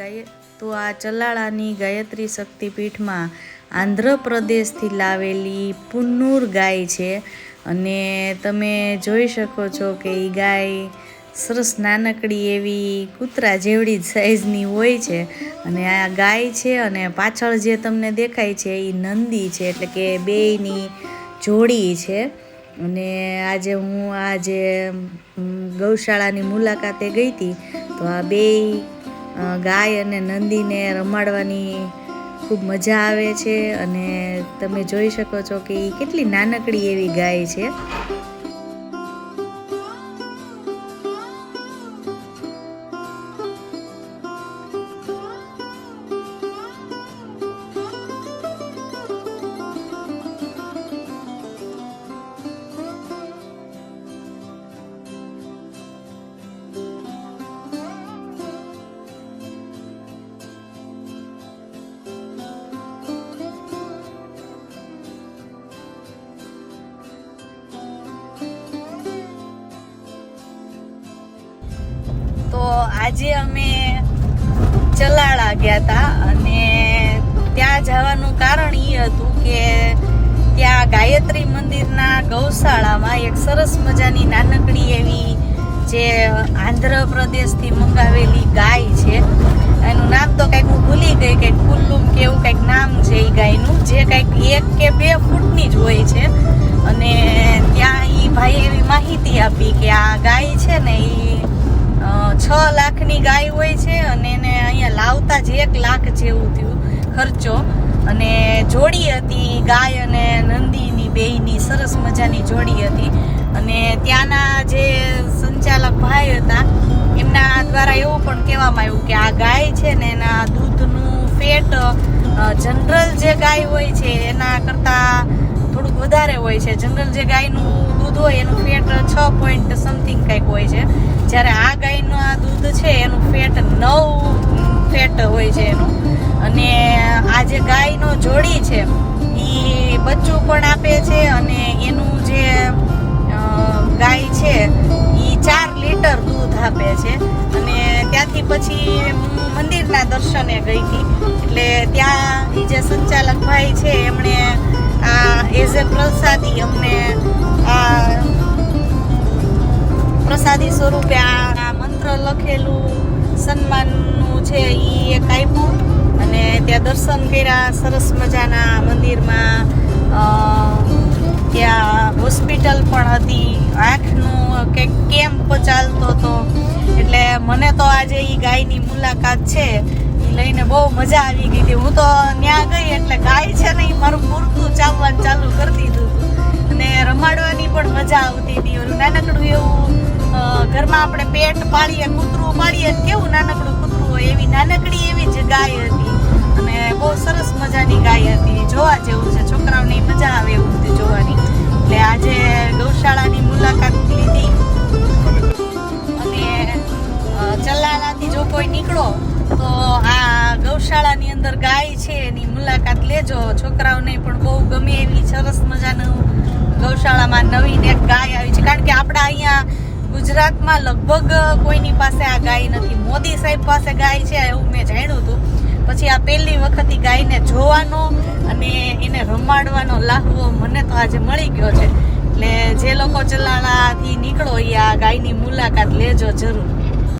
ગાય તો આ ચલાળાની ગાયત્રી શક્તિપીઠમાં આંધ્રપ્રદેશથી લાવેલી પુન્નુર ગાય છે. અને તમે જોઈ શકો છો કે એ ગાય સરસ નાનકડી એવી કૂતરા જેવડી જ સાઈઝની હોય છે. અને આ ગાય છે અને પાછળ જે તમને દેખાય છે એ નંદી છે, એટલે કે બેયની જોડી છે. અને આજે હું આજે ગૌશાળાની મુલાકાતે ગઈ હતી તો આ બેય ગાય અને નંદીને રમાડવાની ખૂબ મજા આવે છે અને તમે જોઈ શકો છો કે એ કેટલી નાનકડી એવી ગાય છે. આજે અમે ચલાળા ગયા હતા અને ત્યાં જવાનું કારણ એ હતું કે ત્યાં ગાયત્રી મંદિરના ગૌશાળામાં એક સરસ મજાની નાનકડી એવી જે આંધ્રપ્રદેશથી મંગાવેલી ગાય છે. એનું નામ તો કંઈક હું ભૂલી ગઈ, કંઈક કુલ્લુમ કે એવું કંઈક નામ છે એ ગાયનું, જે કંઈક એક કે બે ફૂટની જ હોય છે. અને ત્યાં એ ભાઈએ એવી માહિતી આપી કે આ ગાય છે ને એ છ લાખની ગાય હોય છે અને એને અહીંયા લાવતા જ એક લાખ જેવું થયું ખર્ચો. અને જોડી હતી ગાય અને નંદીની બેયની, સરસ મજાની જોડી હતી. અને ત્યાંના જે સંચાલક ભાઈ હતા, એમના દ્વારા એવું પણ કહેવામાં આવ્યું કે આ ગાય છે ને એના દૂધનું ફેટ જનરલ જે ગાય હોય છે, એના કરતાં થોડુંક વધારે હોય છે. જનરલ જે ગાયનું દૂધ હોય એનું ફેટ છ પોઈન્ટ સમથિંગ કંઈક હોય છે. જ્યારે આ ગાયનું આ દૂધ છે, એનું ફેટ નવ ફેટ હોય છે એનું. અને આ જે ગાયનો જોડી છે એ બચ્ચું પણ આપે છે અને એનું જે ગાય છે એ ચાર લીટર દૂધ આપે છે. અને ત્યાંથી પછી મંદિરના દર્શને ગઈ હતી. એટલે ત્યાં એ જે સંચાલક ભાઈ છે, એમણે આ એઝ એ પ્રસાદી અમને આ પ્રસાદી સ્વરૂપે આ મંત્ર લખેલું સન્માનનું છે એ એક આપ્યું. અને ત્યાં દર્શન કર્યા, સરસ મજાના મંદિરમાં ત્યાં હોસ્પિટલ પણ હતી. આંખનું કંઈક કેમ્પ ચાલતો હતો. એટલે મને તો આજે એ ગાયની મુલાકાત છે. એ લઈને બહુ મજા આવી ગઈ હતી. હું તો ત્યાં ગઈ એટલે ગાય છે ને એ મારું પૂરતું ચાવવાનું ચાલુ કરી દીધું. અને રમાડવાની પણ મજા આવતી હતી. ઓલું નાનકડું એવું ઘરમાં આપણે પેટ પાડીએ, કૂતરું પાડીએ કેવું નાનકડું કૂતરું હોય એવી નાનકડી એવી જ ગાય હતી. અને બહુ સરસ મજાની ગાય હતી. જોવા જેવું છે. છોકરાઓને મજા આવે એવું કોઈ નીકળો, તો આ ગૌશાળાની અંદર ગાય છે, એની મુલાકાત લેજો. છોકરાઓને પણ બહુ ગમે એવી સરસ મજાનું ગૌશાળામાં નવીન એક ગાય આવી છે. કારણ કે આપણા અહીંયા ગુજરાતમાં લગભગ કોઈની પાસે આ ગાય નથી. મોદી સાહેબ પાસે ગાય છે, એવું મેં જાણ્યું હતું. પછી આ પહેલી વખત ગાયને જોવાનો અને એને રમાડવાનો લાહવો મને તો આજે મળી ગયો છે. એટલે જે લોકો ચલાણાથી નીકળો એ આ ગાયની મુલાકાત લેજો જરૂર.